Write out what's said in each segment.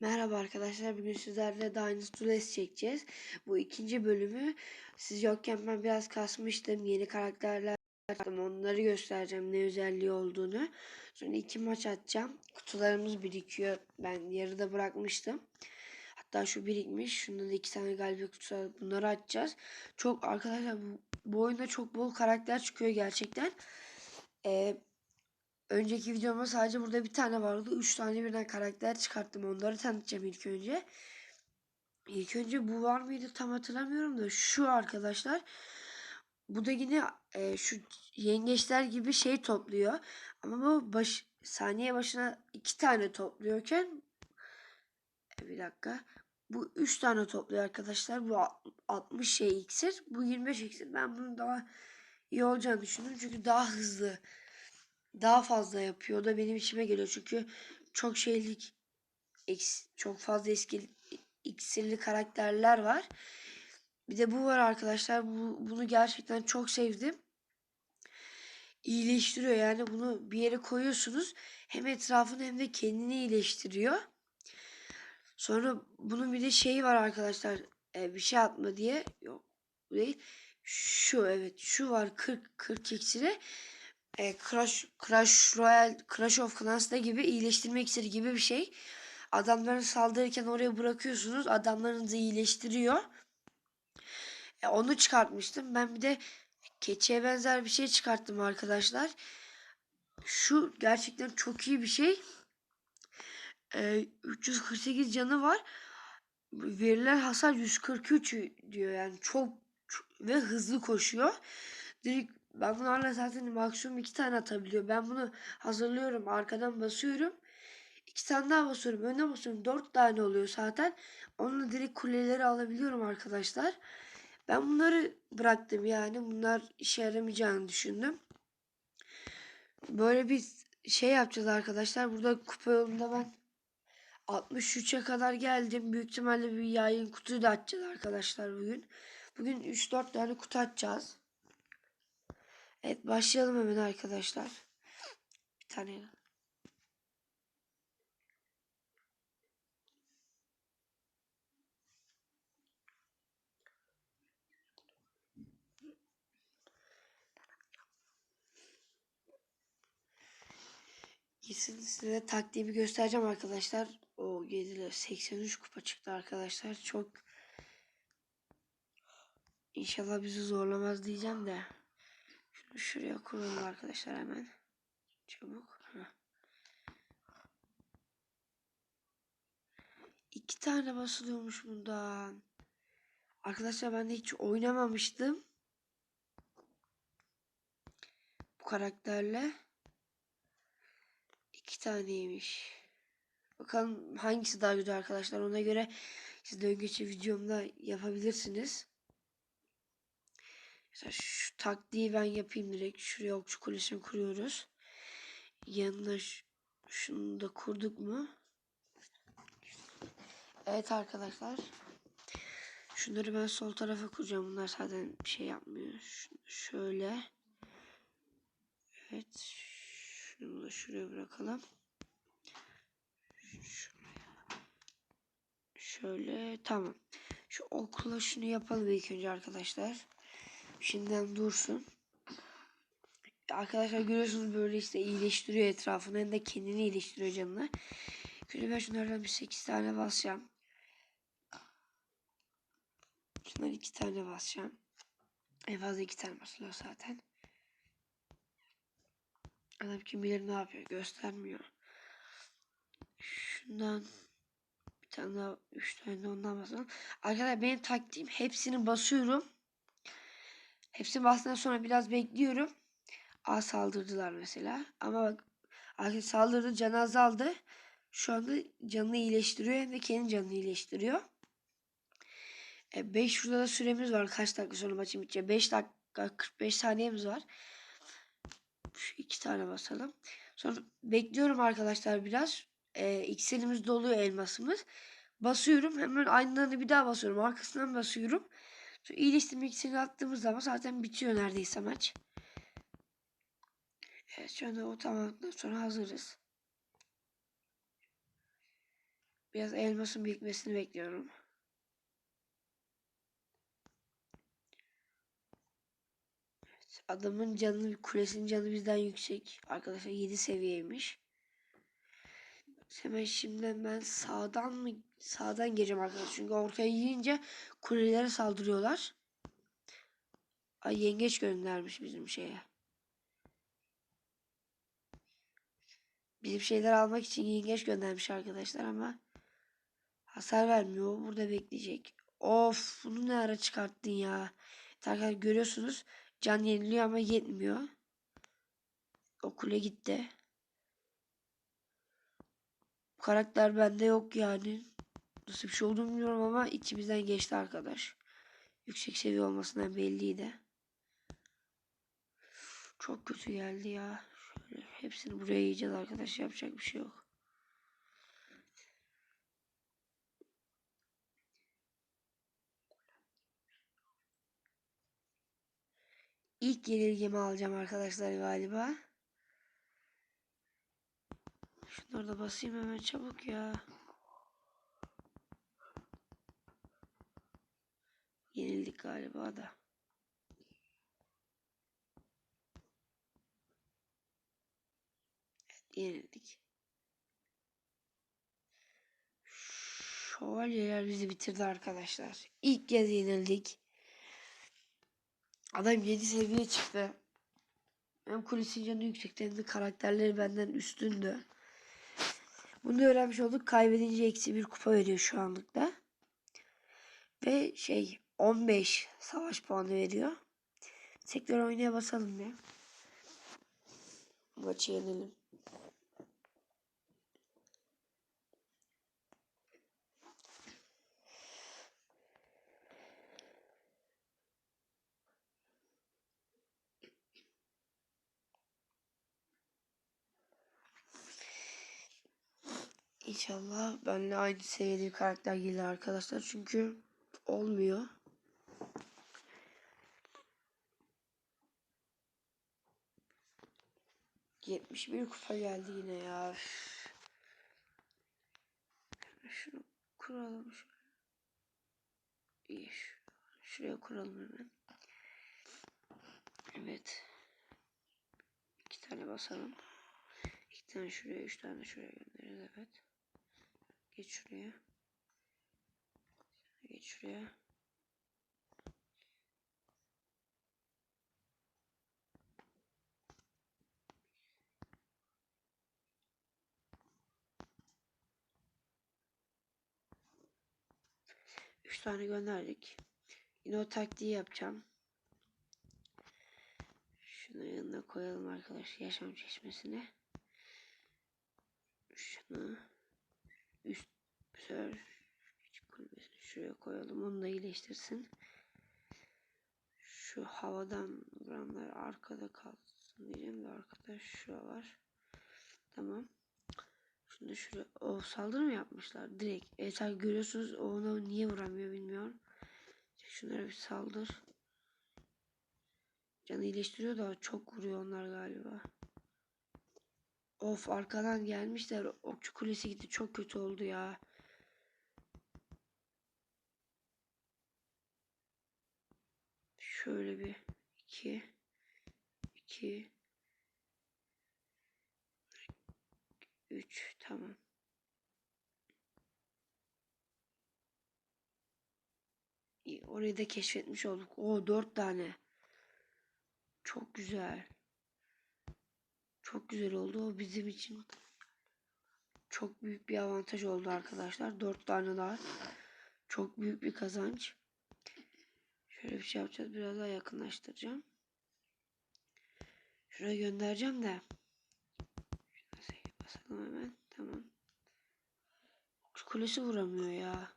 Merhaba arkadaşlar. Bugün sizlerle Dynasty Duels çekeceğiz. Bu ikinci bölümü siz yokken ben biraz kasmıştım. Yeni karakterler yaptım. Onları göstereceğim ne özelliği olduğunu. Sonra iki maç atacağım. Kutularımız birikiyor. Ben yarıda bırakmıştım. Hatta şu birikmiş. Şunda da iki tane galibiyet kutusu. Bunları açacağız. Çok arkadaşlar bu, bu oyunda çok bol karakter çıkıyor gerçekten. Ee, Önceki videomda sadece burada bir tane vardı. Üç tane birden karakter çıkarttım. Onları tanıtacağım ilk önce. İlk önce bu var mıydı tam hatırlamıyorum da şu arkadaşlar. Bu da yine e, şu yengeçler gibi şey topluyor. Ama bu baş, saniye başına iki tane topluyorken e, bir dakika. Bu üç tane topluyor arkadaşlar. Bu 60 şey iksir. Bu 25 iksir. Ben bunun daha iyi olacağını düşündüm. Çünkü daha hızlı daha fazla yapıyor. O da benim içime geliyor. Çünkü çok şeylik çok fazla eski iksirli karakterler var. Bir de bu var arkadaşlar. Bu, bunu gerçekten çok sevdim. İyileştiriyor yani bunu bir yere koyuyorsunuz. Hem etrafını hem de kendini iyileştiriyor. Sonra bunun bir de şeyi var arkadaşlar. E, bir şey atma diye. Yok değil. Şu evet şu var 40 40 iksiri e, Crash, Crash Royale, Crash of Clans'ta gibi iyileştirme iksiri gibi bir şey. Adamların saldırırken oraya bırakıyorsunuz. Adamlarınızı iyileştiriyor. E, onu çıkartmıştım. Ben bir de keçiye benzer bir şey çıkarttım arkadaşlar. Şu gerçekten çok iyi bir şey. E, 348 canı var. Verilen hasar 143 diyor yani çok, çok ve hızlı koşuyor. Direkt ben bunlarla zaten maksimum iki tane atabiliyor. Ben bunu hazırlıyorum. Arkadan basıyorum. iki tane daha basıyorum. Öne basıyorum. Dört tane oluyor zaten. Onunla direkt kuleleri alabiliyorum arkadaşlar. Ben bunları bıraktım yani. Bunlar işe yaramayacağını düşündüm. Böyle bir şey yapacağız arkadaşlar. Burada kupa yolunda ben 63'e kadar geldim. Büyük ihtimalle bir yayın kutuyu da açacağız arkadaşlar bugün. Bugün 3-4 tane kutu açacağız. Evet başlayalım hemen arkadaşlar. Bir tane. Kesin size taktiğimi göstereceğim arkadaşlar. O 7 83 kupa çıktı arkadaşlar. Çok İnşallah bizi zorlamaz diyeceğim de. Şuraya kuralım arkadaşlar hemen. Çabuk. İki tane basılıyormuş bundan. Arkadaşlar ben de hiç oynamamıştım. Bu karakterle. iki taneymiş. Bakalım hangisi daha güzel arkadaşlar. Ona göre siz önceki videomda yapabilirsiniz. Mesela şu taktiği ben yapayım direkt. Şuraya okçu kulesini kuruyoruz. Yanına şunu da kurduk mu? Evet arkadaşlar. Şunları ben sol tarafa kuracağım. Bunlar zaten bir şey yapmıyor. Şöyle. Evet. Şunu da şuraya bırakalım. Şuraya. Şöyle. Tamam. Şu okla şunu yapalım ilk önce arkadaşlar. Şimdiden dursun. Arkadaşlar görüyorsunuz böyle işte iyileştiriyor etrafını hem de kendini iyileştiriyor canını. Şöyle ben şunlardan bir 8 tane basacağım. Şunlar 2 tane basacağım. En fazla 2 tane basılıyor zaten. Adam kim bilir ne yapıyor göstermiyor. Şundan bir tane daha 3 tane de ondan basalım. Arkadaşlar benim taktiğim hepsini basıyorum. Hepsini bastıktan sonra biraz bekliyorum. A saldırdılar mesela. Ama bak arkadaş saldırdı canı azaldı. Şu anda canını iyileştiriyor hem de kendi canını iyileştiriyor. 5 e, şurada da süremiz var. Kaç dakika sonra maçın bitecek? 5 dakika 45 saniyemiz var. Şu iki tane basalım. Sonra bekliyorum arkadaşlar biraz. E, iksirimiz doluyor elmasımız. Basıyorum. Hemen aynılarını bir daha basıyorum. Arkasından basıyorum. Şu iyileştirme iksirini attığımız zaman zaten bitiyor neredeyse maç. Evet şu anda o tamamladıktan sonra hazırız. Biraz elmasın birikmesini bekliyorum. Evet, adamın canı, kulesinin canı bizden yüksek. Arkadaşlar 7 seviyeymiş. Hemen şimdiden ben sağdan mı sağdan gireceğim arkadaşlar. Çünkü ortaya yiyince kulelere saldırıyorlar. Ay yengeç göndermiş bizim şeye. Bizim şeyler almak için yengeç göndermiş arkadaşlar ama hasar vermiyor. Burada bekleyecek. Of bunu ne ara çıkarttın ya. Arkadaşlar görüyorsunuz can yeniliyor ama yetmiyor. O kule gitti. Karakter bende yok yani. Nasıl bir şey olduğunu bilmiyorum ama içimizden geçti arkadaş. Yüksek seviye olmasından belliydi. Çok kötü geldi ya. Şöyle hepsini buraya yiyeceğiz arkadaş. Yapacak bir şey yok. İlk yenilgimi alacağım arkadaşlar galiba. Şunları da basayım hemen çabuk ya. Yenildik galiba da. Evet, yenildik. Şövalyeler bizi bitirdi arkadaşlar. İlk kez yenildik. Adam 7 seviye çıktı. Hem kulisin canı yüksekti hem de karakterleri benden üstündü. Bunu öğrenmiş olduk. Kaybedince eksi bir kupa veriyor şu anlıkta. Ve şey 15 savaş puanı veriyor. Tekrar oynaya basalım bir. Maçı yenelim. İnşallah benimle aynı seviyede bir karakter gelir arkadaşlar. Çünkü olmuyor. Yetmiş bir kupa geldi yine ya. Şunu kuralım. İyi. Şuraya kuralım hemen. Evet. İki tane basalım. İki tane şuraya, üç tane şuraya göndeririz. Evet. Geç şuraya. Geç şuraya. Üç tane gönderdik. Yine o taktiği yapacağım. Şunu yanına koyalım arkadaşlar yaşam çeşmesine. Şunu üst sefer kulübesini şuraya koyalım. Onu da iyileştirsin. Şu havadan vuranlar arkada kalsın diyeceğim de arkada şura var. Tamam. Şunu şuraya. O saldırı mı yapmışlar? Direkt. Evet abi görüyorsunuz. O ona niye vuramıyor bilmiyorum. Şunlara bir saldır. Canı iyileştiriyor da çok vuruyor onlar galiba. Of arkadan gelmişler. Okçu kulesi gitti. Çok kötü oldu ya. Şöyle bir iki iki üç tamam. Orayı da keşfetmiş olduk. O dört tane. Çok güzel. Çok güzel oldu. O bizim için çok büyük bir avantaj oldu arkadaşlar. Dört tane daha. Çok büyük bir kazanç. Şöyle bir şey yapacağız. Biraz daha yakınlaştıracağım. Şuraya göndereceğim de. Şuna basalım hemen. Tamam. Kulesi vuramıyor ya.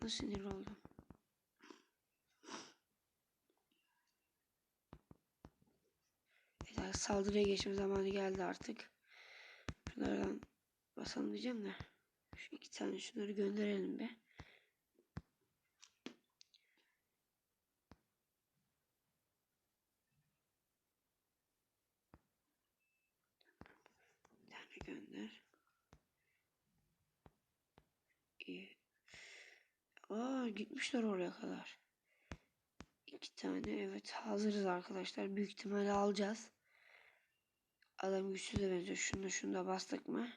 Bana sinir oldum. saldırıya geçme zamanı geldi artık. Şunlardan basalım diyeceğim de. Şu iki tane şunları gönderelim be. Bir gönder. İyi. Aa gitmişler oraya kadar. İki tane evet hazırız arkadaşlar. Büyük ihtimalle alacağız. Adam güçsüz de benziyor. Şunu şunu da bastık mı?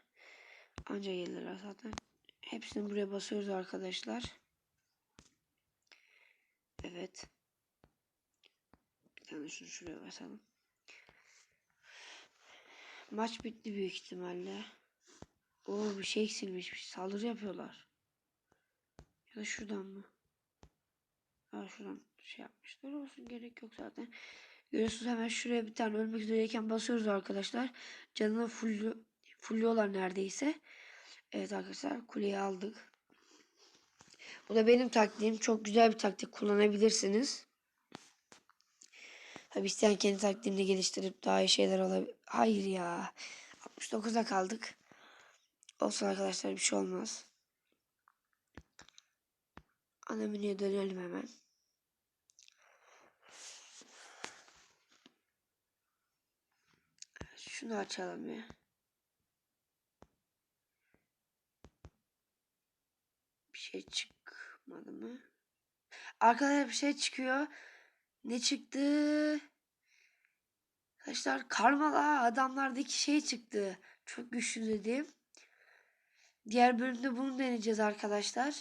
Anca gelirler zaten. Hepsini buraya basıyoruz arkadaşlar. Evet. Bir tane şunu şuraya basalım. Maç bitti büyük ihtimalle. Oo bir şey eksilmiş. Saldırı yapıyorlar. Ya da şuradan mı? Ha şuradan şey yapmışlar. Olsun gerek yok zaten. Görüyorsunuz hemen şuraya bir tane ölmek üzereyken basıyoruz arkadaşlar. Canını full fulluyorlar neredeyse. Evet arkadaşlar kuleyi aldık. Bu da benim taktiğim. Çok güzel bir taktik kullanabilirsiniz. Tabi isteyen kendi taktiğini geliştirip daha iyi şeyler alabilir. Hayır ya. 69'a kaldık. Olsun arkadaşlar bir şey olmaz. Ana menüye dönelim hemen. Şunu açalım ya. Bir şey çıkmadı mı? Arkadaşlar bir şey çıkıyor. Ne çıktı? Arkadaşlar karmala adamlardaki şey çıktı. Çok güçlü dedim. Diğer bölümde bunu deneyeceğiz arkadaşlar.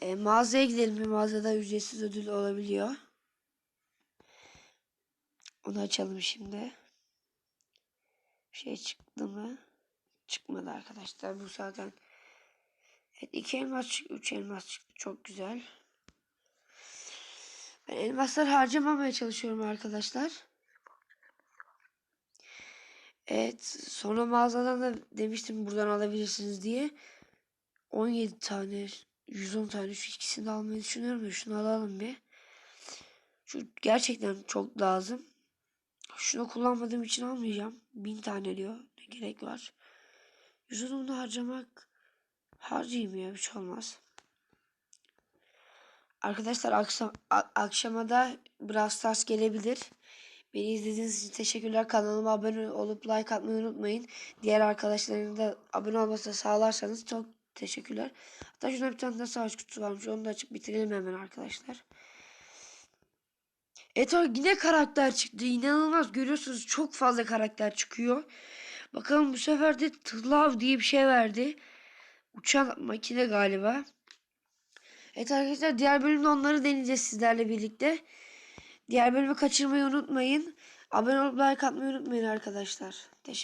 E, mağazaya gidelim. Bir mağazada ücretsiz ödül olabiliyor. Onu açalım şimdi. Şey çıktı mı? Çıkmadı arkadaşlar. Bu zaten Evet, iki elmas çıktı. Üç elmas çıktı. Çok güzel. Ben elmasları harcamamaya çalışıyorum arkadaşlar. Evet. Sonra mağazadan da demiştim buradan alabilirsiniz diye. 17 tane 110 tane şu ikisini de almayı düşünüyorum şunu alalım bir. Şu gerçekten çok lazım. Şunu kullanmadığım için almayacağım. 1000 tane diyor. Ne gerek var. 110'unu harcamak harcayayım ya bir şey olmaz. Arkadaşlar akşam, akşama da Brawl Stars gelebilir. Beni izlediğiniz için teşekkürler. Kanalıma abone olup like atmayı unutmayın. Diğer arkadaşlarının da abone olmasını sağlarsanız çok teşekkürler. Hatta şuna bir tane de savaş kutusu varmış. Onu da açıp bitirelim hemen arkadaşlar. Evet yine karakter çıktı. İnanılmaz görüyorsunuz çok fazla karakter çıkıyor. Bakalım bu sefer de Tlav diye bir şey verdi. Uçan makine galiba. Evet arkadaşlar diğer bölümde onları deneyeceğiz sizlerle birlikte. Diğer bölümü kaçırmayı unutmayın. Abone olup like atmayı unutmayın arkadaşlar. Teşekkür